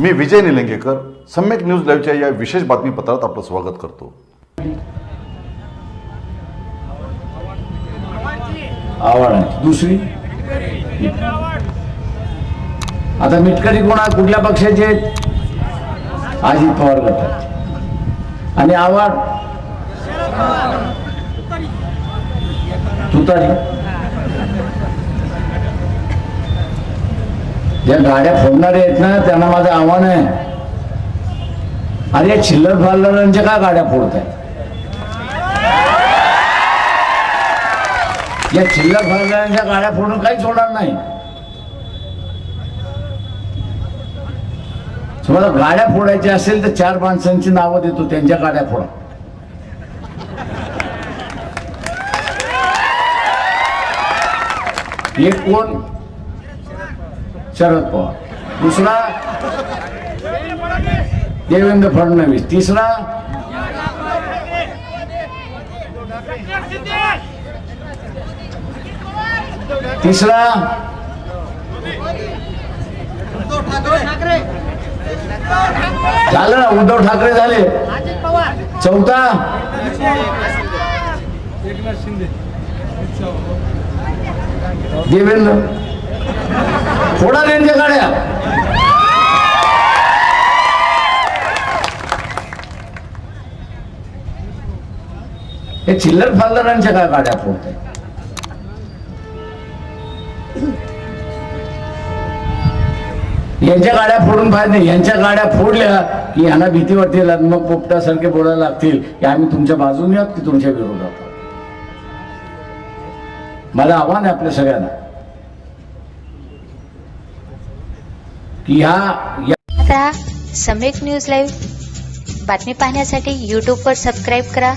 मी Vijay Nilangekar Samyak news लाईव्हच्या या विशेष बातमीपत्रात आपलं स्वागत करतो. आव्हानाची दुसरी? आता मिटकरी कोणा कुठल्या पक्षाचे आहेत? अजित पवार गटात आणि आवड तुतारी. ज्या गाड्या फोडणारे आहेत ना त्यांना माझं आव्हान आहे. अरे या चिल्लर फाल्लरांच्या का गाड्या फोडत आहेत या चिल्लर फाल्लरांच्या गाड्या फोडून काहीच होणार नाही. तुम्हाला गाड्या फोडायच्या असेल तर चार माणसांची नावं देतो त्यांच्या गाड्या फोडा. एक कोण शरद पवार दुसरा देवेंद्र फडणवीस. तिसरा तिसरा झालं ना उद्धव ठाकरे झाले. चौथा देवेंद्र. फोडा त्यांच्या गाड्या. हे चिल्लर फालदारांच्या काय गाड्या फोडत यांच्या गाड्या फोडून फायदा नाही. यांच्या गाड्या फोडल्या की यांना भीती वाटतील आणि मग पोपटासारखे बोलायला लागतील की आम्ही तुमच्या बाजूने आहोत की तुमच्या विरोधात मला आव्हान आहे आपल्या सगळ्यांना. की ह्या या- आता सम्यक न्यूज लाईव्ह बातमी पाहण्यासाठी यूट्यूबवर सबस्क्राईब करा.